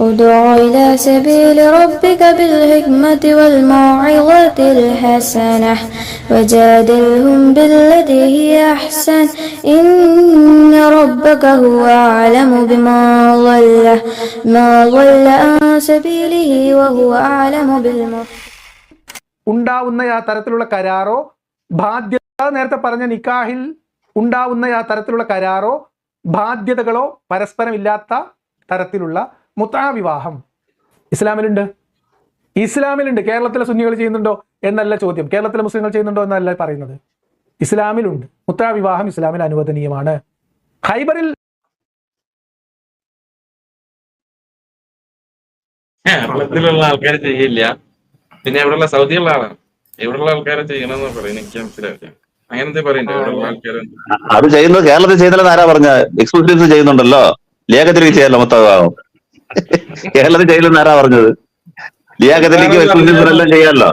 ادع إلى سبيل ربك بالحكمة والموعظة الحسنة وجادلهم بالتي هي أحسن إن ربك هو أعلم بما ضل ما ضل عن سبيله وهو أعلم بالمفسدين ഉണ്ടാവുന്ന ആ തരത്തിലുള്ള കരാറോ ബാധ്യത നേരത്തെ പറഞ്ഞ നിക്കാഹിൽ ഉണ്ടാവുന്ന ആ തരത്തിലുള്ള കരാറോ ബാധ്യതകളോ പരസ്പരം ഇല്ലാത്ത തരത്തിലുള്ള മുത്താ വിവാഹം ഇസ്ലാമിലുണ്ട്? ഇസ്ലാമിലുണ്ട്. കേരളത്തിലെ സുന്നികൾ ചെയ്യുന്നുണ്ടോ എന്നല്ല ചോദ്യം. കേരളത്തിലെ മുസ്ലിങ്ങൾ ചെയ്യുന്നുണ്ടോ എന്നല്ല പറയുന്നത്. ഇസ്ലാമിലുണ്ട്. മുത്താ വിവാഹം ഇസ്ലാമിൽ അനുവദനീയമാണ്. ഖൈബറിൽ കേരളത്തിലുള്ള ആൾക്കാർ ചെയ്യില്ല. പിന്നെ ഇവിടെയുള്ള സൗദിയുള്ള ആളാണ് ഇവിടെയുള്ള ആൾക്കാരെ ചെയ്യണമെന്ന് പറയുന്നത്. എനിക്ക് മനസ്സിലാവില്ല അങ്ങനത്തെ പറയണ്ടേ? ഇവിടെയുള്ള ആൾക്കാരെ അത് ചെയ്യുന്നത് കേരളത്തിൽ ചെയ്യുന്നില്ലെന്ന് ആരാ പറഞ്ഞ എക്സ്ക്ലൂസീവ്സ് ചെയ്യുന്നുണ്ടല്ലോ. ലേഖത്തിലേക്ക് ചെയ്യാലോ മൊത്തം കേരളത്തിൽ ജയിലിൽ ആരാ പറഞ്ഞത്? ലിയാഖത്തിലേക്ക് ചെയ്യാല്ലോ ചെയ്യാമല്ലോ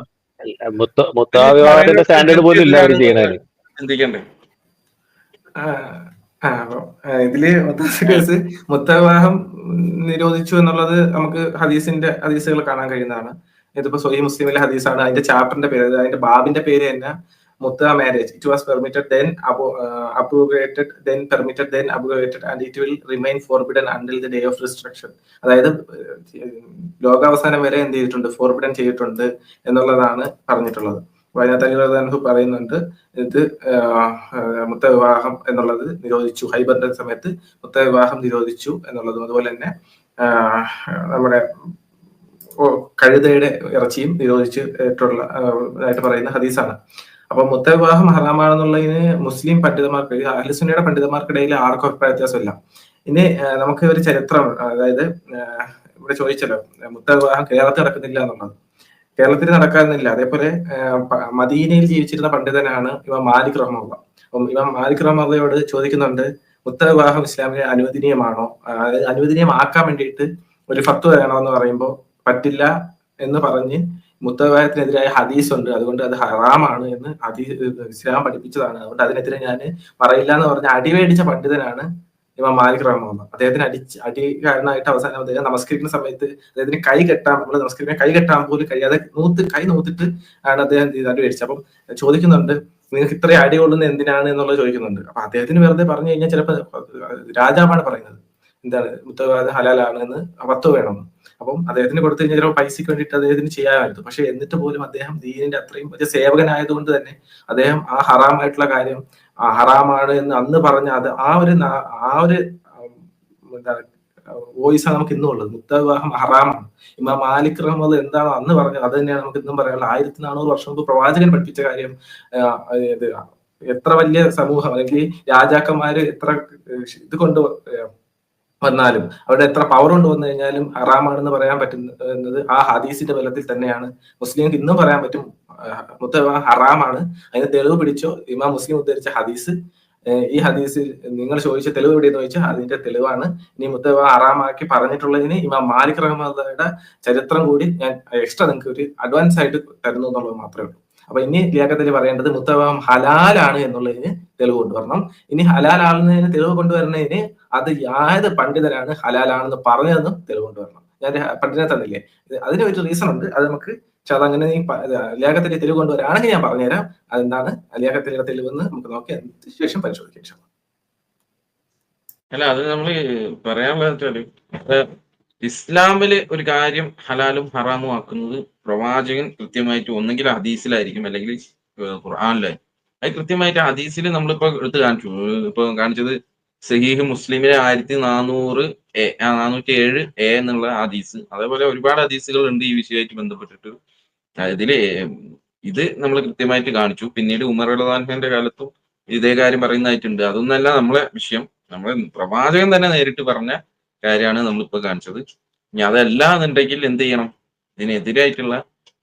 മുത്താവിവാഹത്തിന്റെ സ്റ്റാൻഡേർഡ് പോലും ഇല്ല അവർ ചെയ്യണത് ഇതിൽ കേസ് മുത്തവിവാഹം നിരോധിച്ചു എന്നുള്ളത് നമുക്ക് ഹദീസിന്റെ ഹദീസുകൾ കാണാൻ കഴിയുന്നതാണ്. ഇതിപ്പോ സൊഹി മുസ്ലിമിലെ ഹദീസാണ്. അതിന്റെ ചാപ്റ്ററിന്റെ പേര് അതിന്റെ ബാബിന്റെ പേര് തന്നെ മുത്ത marriage it was permitted then abrogated then permitted then abrogated and it will remain forbidden until the day of restriction അതായത് ഏഹ്, ലോകാവസാനം വരെ എന്ത് ചെയ്തിട്ടുണ്ട്? ഫോർബിഡൻ ചെയ്തിട്ടുണ്ട് എന്നുള്ളതാണ് പറഞ്ഞിട്ടുള്ളത്. അതിനകത്ത് അലിഹു പറയുന്നുണ്ട് ഇത് മുത്ത വിവാഹം എന്നുള്ളത് നിരോധിച്ചു. ഹൈബറിന്റെ സമയത്ത് മുത്ത വിവാഹം നിരോധിച്ചു എന്നുള്ളതും അതുപോലെ തന്നെ നമ്മുടെ കഴുതയുടെ ഇറച്ചിയും നിരോധിച്ചിട്ടുള്ള ആയിട്ട് പറയുന്ന ഹദീസാണ്. അപ്പൊ മുത്തവിവാഹം ഹറാമാണെന്നുള്ളതിന് മുസ്ലിം പണ്ഡിതന്മാർക്ക് അഹ്ലുസുന്നയുടെ പണ്ഡിതന്മാർക്കിടയിൽ ആർക്കും അഭിപ്രായ വ്യത്യാസമില്ല. ഇനി നമുക്ക് ഒരു ചരിത്രം അതായത് ഇവിടെ ചോദിച്ചല്ലോ മുത്തവിവാഹം കേരളത്തിൽ നടക്കുന്നില്ല എന്നുള്ളത്. കേരളത്തിൽ നടക്കാനില്ല അതേപോലെ മദീനയിൽ ജീവിച്ചിരുന്ന പണ്ഡിതനാണ് ഇവ മാലിക് റഹ്മുള്ള ഇമാം മാലിക് റഹ്മുള്ളയോട് ചോദിക്കുന്നുണ്ട് മുത്തവിവാഹം ഇസ്ലാമിന് അനുവദനീയമാണോ? അനുവദനീയമാക്കാൻ വേണ്ടിയിട്ട് ഒരു ഫത്വ വേണമെന്ന് പറയുമ്പോൾ പറ്റില്ല എന്ന് പറഞ്ഞ് മുത്തവിവാഹത്തിനെതിരായ ഹദീസ് ഉണ്ട് അതുകൊണ്ട് അത് ഹറാമാണ് എന്ന് ഹദീസ് ഇസ്ലാം പഠിപ്പിച്ചതാണ്. അതുകൊണ്ട് അതിനെതിരെ ഞാൻ പറയില്ല എന്ന് പറഞ്ഞ അടിവേടിച്ച പണ്ഡിതനാണ് ഇമാം മാലിക് റഹ്മാൻ അദ്ദേഹത്തിന് അടിച്ച് അടി കാരണമായിട്ട് അവസാനം അദ്ദേഹം നമസ്കരിക്കുന്ന സമയത്ത് അദ്ദേഹത്തിന് കൈ കെട്ടാൻ നമ്മൾ നമസ്കരിക്കാൻ കൈ കെട്ടാൻ പോലും കഴിയാതെ നൂത്ത് കൈ നൂത്തിട്ട് ആണ് അദ്ദേഹം മേടിച്ചത് അപ്പം ചോദിക്കുന്നുണ്ട് നിങ്ങൾക്ക് ഇത്രയും അടി കൊള്ളുന്നത് എന്തിനാണ്? എന്നുള്ളത് ചോദിക്കുന്നുണ്ട്. അപ്പൊ അദ്ദേഹത്തിന് വെറുതെ പറഞ്ഞു കഴിഞ്ഞാൽ ചിലപ്പോൾ രാജാവാണ് പറയുന്നത്. എന്താണ് മുത്തവാദ ഹലാലാണ് എന്ന് അവർത്ത് വേണം. അപ്പം അദ്ദേഹത്തിന് കൊടുത്തു കഴിഞ്ഞാൽ ചിലപ്പോൾ പൈസയ്ക്ക് വേണ്ടിയിട്ട് അദ്ദേഹത്തിന് ചെയ്യാമായിരുന്നു. പക്ഷെ എന്നിട്ട് പോലും അദ്ദേഹം ദീനിന്റെ അത്രയും വലിയ സേവകനായതുകൊണ്ട് തന്നെ അദ്ദേഹം ആ ഹറാമായിട്ടുള്ള കാര്യം ആ ഹറാമാണ് എന്ന് അന്ന് പറഞ്ഞ അത് ആ ഒരു ആ ഒരു എന്താണ് വോയിസാണ് നമുക്ക് ഇന്നും ഉള്ളത്. മുത്തവിവാഹം ഹറാമാണ്. ഇമാ മാലിക് റഹ്മദ് എന്താണോ അന്ന് പറഞ്ഞത് അത് തന്നെയാണ് നമുക്ക് ഇന്നും പറയാനുള്ളത്. ആയിരത്തി നാനൂറ് വർഷം മുമ്പ് പ്രവാചകൻ പഠിപ്പിച്ച കാര്യം എത്ര വലിയ സമൂഹം അല്ലെങ്കിൽ രാജാക്കന്മാര് എത്ര ഇത് കൊണ്ട് വന്നാലും അവിടെ എത്ര പവർ കൊണ്ട് വന്നു കഴിഞ്ഞാലും ഹറാമാണെന്ന് പറയാൻ പറ്റുന്നത് ആ ഹദീസിന്റെ ബലത്തിൽ തന്നെയാണ്. മുസ്ലിംക്ക് ഇന്നും പറയാൻ പറ്റും മുത്തവ ഹറാമാണ് അതിന് തെളിവ് പിടിച്ചോ? ഇമാം മുസ്ലിം ഉദ്ധരിച്ച ഹദീസ് ഈ ഹദീസിൽ നിങ്ങൾ ചോദിച്ച തെളിവ് എവിടെയെന്ന് ചോദിച്ചാൽ അതിന്റെ തെളിവാണ്. ഇനി മുത്തവ ഹറാമാക്കി പറഞ്ഞിട്ടുള്ളതിന് ഇമാം മാലിക് റഹ്മദയുടെ ചരിത്രം കൂടി ഞാൻ എക്സ്ട്രാ നിങ്ങൾക്ക് ഒരു അഡ്വാൻസ് ആയിട്ട് തരുന്നു എന്നുള്ളത് മാത്രമേ ഉള്ളൂ. അപ്പൊ ഇനി ലിയാക്കത്തിൽ പറയേണ്ടത് മുത്തവാം ഹലാലാണ് എന്നുള്ളതിന് തെളിവ് കൊണ്ടുവരണം. ഇനി ഹലാലാണെന്നതിന് തെളിവ് കൊണ്ടുവരുന്നതിന് അത് യാത് പണ്ഡിതനാണ് ഹലാലാണെന്ന് പറഞ്ഞതെന്നും തെളിവ് കൊണ്ടുവരണം. ഞാൻ പണ്ഡിതനെ തന്നില്ലേ? അതിന് ഒരു റീസൺ ഉണ്ട്. അത് നമുക്ക് പക്ഷെ അതങ്ങനെ നീ ലിയാക്കത്തിന്റെ തെളിവ് കൊണ്ടുവരാണെങ്കിൽ ഞാൻ പറഞ്ഞുതരാം. അതെന്താണ്? ലിയാക്കത്തിന്റെ തെളിവെന്ന് നമുക്ക് നോക്കി അതിന് ശേഷം പരിശോധിക്കാം. അല്ല അത് നമ്മൾ പറയാൻ ഏഹ്, ഇസ്ലാമിൽ ഒരു കാര്യം ഹലാലും ഹറാമും ആക്കുന്നത് പ്രവാചകൻ കൃത്യമായിട്ട് ഒന്നെങ്കിൽ ഹദീസിലായിരിക്കും അല്ലെങ്കിൽ ഖുർആാനിലായിരിക്കും അത് കൃത്യമായിട്ട് ഹദീസിൽ നമ്മളിപ്പോ എടുത്ത് കാണിച്ചു. ഇപ്പൊ കാണിച്ചത് സഹീഹ് മുസ്ലിമിലെ ആയിരത്തി നാനൂറ് എ നാനൂറ്റി ഏഴ് എ എന്നുള്ള ഹദീസ്. അതേപോലെ ഒരുപാട് ഹദീസുകൾ ഉണ്ട് ഈ വിഷയമായിട്ട് ബന്ധപ്പെട്ടിട്ട്. ആ, ഇത് നമ്മൾ കൃത്യമായിട്ട് കാണിച്ചു. പിന്നീട് ഉമർ അള്ളാഹിന്റെ കാലത്തും ഇതേ കാര്യം പറയുന്നതായിട്ടുണ്ട്. അതൊന്നല്ല നമ്മളെ വിഷയം. നമ്മളെ പ്രവാചകൻ തന്നെ നേരിട്ട് പറഞ്ഞ കാര്യമാണ് നമ്മളിപ്പോൾ കാണിച്ചത്. ഇനി അതല്ല എന്നുണ്ടെങ്കിൽ എന്ത് ചെയ്യണം? ഇതിനെതിരായിട്ടുള്ള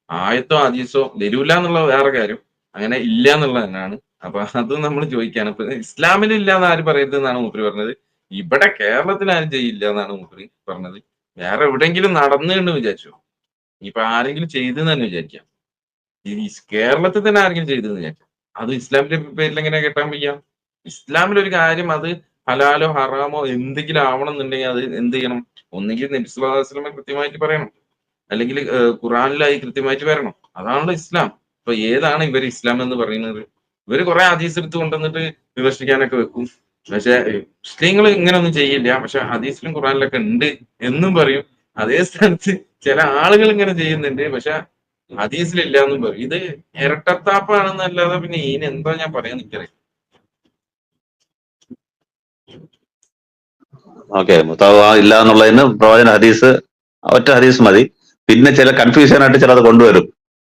ആയത്തോ ആദീസോ വരൂല എന്നുള്ള വേറെ കാര്യം. അങ്ങനെ ഇല്ല എന്നുള്ളത് തന്നെയാണ്. അപ്പൊ അത് നമ്മൾ ചോദിക്കാണ് ഇപ്പൊ ഇസ്ലാമിൽ ഇല്ല എന്ന് ആര് പറയരുത് എന്നാണ് മൂപ്പര് പറഞ്ഞത്. ഇവിടെ കേരളത്തിൽ ആരും ചെയ്യില്ല എന്നാണ് മൂപ്പര് പറഞ്ഞത്. വേറെ എവിടെയെങ്കിലും നടന്നു എന്ന് വിചാരിച്ചു? ഇപ്പൊ ആരെങ്കിലും ചെയ്തെന്ന് തന്നെ വിചാരിക്കാം. ഈ കേരളത്തിൽ തന്നെ ആരെങ്കിലും ചെയ്തെന്ന് വിചാരിക്കാം. അത് ഇസ്ലാമിന്റെ പേരിൽ എങ്ങനെ കെട്ടാൻ വയ്യ? ഇസ്ലാമിൽ ഒരു കാര്യം അത് ഹലാലോ ഹറാമോ എന്തെങ്കിലും ആവണം എന്നുണ്ടെങ്കിൽ അത് എന്ത് ചെയ്യണം? ഒന്നെങ്കിൽ നബിസ്വലാസ്ലമെ കൃത്യമായിട്ട് പറയണം. അല്ലെങ്കിൽ ഖുറാനിലായി കൃത്യമായിട്ട് വരണം. അതാണല്ലോ ഇസ്ലാം. ഇപ്പൊ ഏതാണ് ഇവർ ഇസ്ലാം എന്ന് പറയുന്നത്? ഇവർ കുറെ ഹദീസ് എടുത്ത് കൊണ്ടുവന്നിട്ട് വിമർശിക്കാനൊക്കെ വെക്കും. പക്ഷെ മുസ്ലിങ്ങൾ ഇങ്ങനെ ഒന്നും ചെയ്യില്ല. പക്ഷെ ഹദീസിലും ഖുറാനിലൊക്കെ ഉണ്ട് എന്നും പറയും. അതേ സ്ഥാനത്ത് ചില ആളുകൾ ഇങ്ങനെ ചെയ്യുന്നുണ്ട്. പക്ഷെ ഹദീസിലില്ല എന്നും പറയും. ഇത് ഇരട്ടത്താപ്പാണെന്നല്ലാതെ പിന്നെ ഇനി എന്താ ഞാൻ പറയാൻ നിൽക്കണേ ഓക്കെ മുത്താവ ഇല്ല എന്നുള്ളതിന് പ്രവചന ഹദീസ് ഒറ്റ ഹദീസ് മതി. പിന്നെ ചില കൺഫ്യൂഷൻ ആയിട്ട് ചിലത് കൊണ്ടുവരും.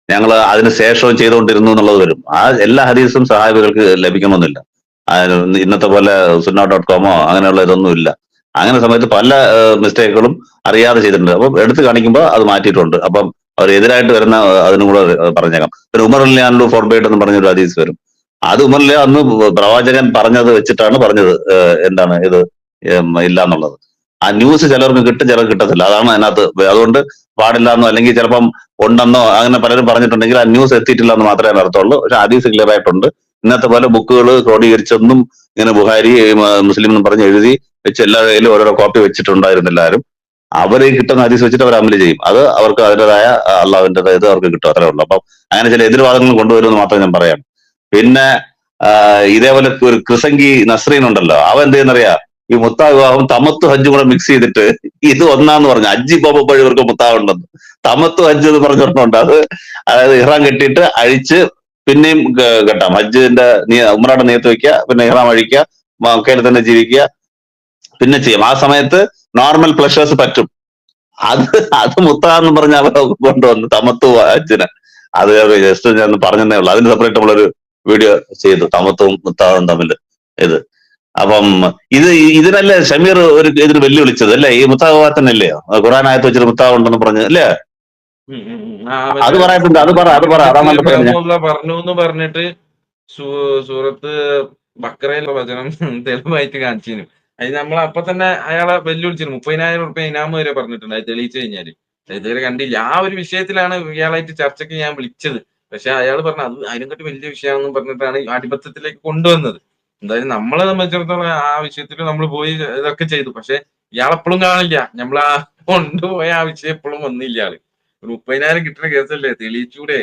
ഞങ്ങൾ അതിന് ശേഷവും ചെയ്തുകൊണ്ടിരുന്നു എന്നുള്ളത് വരും. ആ എല്ലാ ഹദീസും സഹായികൾക്ക് ലഭിക്കണമെന്നില്ല. ഇന്നത്തെ പോലെ സുന്ന ഡോട്ട് കോമോ അങ്ങനെയുള്ള ഇതൊന്നും ഇല്ല. അങ്ങനെ സമയത്ത് പല മിസ്റ്റേക്കുകളും അറിയാതെ ചെയ്തിട്ടുണ്ട്. അപ്പം എടുത്തു കാണിക്കുമ്പോൾ അത് മാറ്റിയിട്ടുണ്ട്. അപ്പം അവർ എതിരായിട്ട് വരുന്ന അതിനും കൂടെ പറഞ്ഞേക്കാം. പിന്നെ ഉമർ അല്ലാണ്ടു ഫോർബൈഡ് എന്ന് പറഞ്ഞൊരു ഹദീസ് വരും. അത് ഉമറിലെ അന്ന് പ്രവാചകൻ പറഞ്ഞത് വെച്ചിട്ടാണ് പറഞ്ഞത് എന്താണ് ഇത്? ഇല്ല എന്നുള്ളത് ആ ന്യൂസ് ചിലർക്ക് കിട്ടും ചിലർക്ക് കിട്ടത്തില്ല. അതാണ് അതിനകത്ത് അതുകൊണ്ട് പാടില്ല എന്നോ അല്ലെങ്കിൽ ചിലപ്പം ഉണ്ടെന്നോ അങ്ങനെ പലരും പറഞ്ഞിട്ടുണ്ടെങ്കിൽ ആ ന്യൂസ് എത്തിയിട്ടില്ല എന്ന് മാത്രമേ അർത്ഥമുള്ളൂ പക്ഷെ ഹദീസ് ക്ലിയർ ആയിട്ടുണ്ട്. ഇന്നത്തെ പോലെ ബുക്കുകൾ ക്രോഡീകരിച്ചൊന്നും ഇങ്ങനെ ബുഹാരി മുസ്ലിം എന്ന് പറഞ്ഞ് എഴുതി വെച്ച് എല്ലാ കയ്യിലും ഓരോരോ കോപ്പി വെച്ചിട്ടുണ്ടായിരുന്നു എല്ലാവരും അവർ കിട്ടുന്ന ഹദീസ് വെച്ചിട്ട് അവർ അമൽ ചെയ്യും. അത് അവർക്ക് അതിന്റെതായ അള്ളാഹുവിന്റെതായ ഇത് അവർക്ക് കിട്ടും. അത്രേ ഉള്ളൂ. അപ്പം അങ്ങനെ ചില എതിർവാദങ്ങൾ കൊണ്ടുവരുമെന്ന് മാത്രം ഞാൻ പറയാം. പിന്നെ ഇതേപോലെ ഒരു ക്രിസംഗി നസ്രീൻ ഉണ്ടല്ലോ. അവ എന്ത് ചെയ്യുന്നറിയാ? ഈ മുത്താ വിവാഹം തമത്തു ഹജ്ജും കൂടെ മിക്സ് ചെയ്തിട്ട് ഇത് ഒന്നാന്ന് പറഞ്ഞു. അജ്ജി പോകുമ്പോഴും ഇവർക്ക് മുത്താവുണ്ടെന്ന് തമത്തു ഹജ്ജ് എന്ന് പറഞ്ഞിട്ടുണ്ട് അത് അതായത് ഇഹ്റാം കെട്ടിയിട്ട് അഴിച്ച് പിന്നെയും കെട്ടാം. ഹജ്ജിന്റെ ഉമ്രയുടെ നിയത്ത് വെക്കുക പിന്നെ ഇഹ്റാം അഴിക്കുക മക്കയിൽ തന്നെ ജീവിക്കുക പിന്നെ ചെയ്യാം. ആ സമയത്ത് നോർമൽ പ്ലഷേഴ്സ് പറ്റും. അത് അത് മുത്താന്ന് പറഞ്ഞ അവർ കൊണ്ടുവന്നു തമത്തു ഹജ്ജിനെ. അത് ജസ്റ്റ് ഞാൻ പറഞ്ഞതേ ഉള്ളൂ. അതിന് സെപ്പറേറ്റ് നമ്മളൊരു വീഡിയോ ചെയ്തു. തമത്തും മുത്താവും തമ്മിൽ ഇത്. അപ്പം ഇത് ഇതിനല്ലേ ഷമീർ ഒരു ഇതിന് വെല്ലുവിളിച്ചത് അല്ലേ? ഈ മുത്താവ് തന്നെയല്ലേ ഖുറാനായത്ത് വെച്ചൊരു മുത്താവ് ഉണ്ടെന്ന് പറഞ്ഞു അല്ലേ? അത് മറ്റേ അത് പറ അത് പറ പറഞ്ഞു എന്ന് പറഞ്ഞിട്ട് സൂറത്ത് ബക്കറയിലെ വചനം തെളിവായിട്ട് കാണിച്ചിരുന്നു അത് നമ്മൾ അപ്പൊ തന്നെ അയാളെ വെല്ലുവിളിച്ചിരുന്നു. മുപ്പതിനായിരം റുപ്യ ഇനാമ് വരെ പറഞ്ഞിട്ടുണ്ട്. അത് തെളിയിച്ചു കഴിഞ്ഞാൽ. ഇതുവരെ കണ്ടില്ല. ആ ഒരു വിഷയത്തിലാണ് ഇയാളായിട്ട് ചർച്ചയ്ക്ക് ഞാൻ വിളിച്ചത്. പക്ഷെ അയാൾ പറഞ്ഞു അത് അതിനെക്കാട്ടി വലിയ വിഷയമാണെന്ന് പറഞ്ഞിട്ടാണ് ആധിപത്യത്തിലേക്ക് കൊണ്ടുവന്നത്. എന്തായാലും നമ്മളെ സംബന്ധിച്ചിടത്തോളം ആ വിഷയത്തിൽ നമ്മൾ പോയി ഇതൊക്കെ ചെയ്തു. പക്ഷെ ഇയാളെപ്പോഴും കാണില്ല. നമ്മൾ ആ കൊണ്ടുപോയ ആ വിഷയം എപ്പോഴും വന്നില്ല ആൾ. മുപ്പതിനായിരം കിട്ടുന്ന കേസല്ലേ? തെളിയിച്ചൂടെ?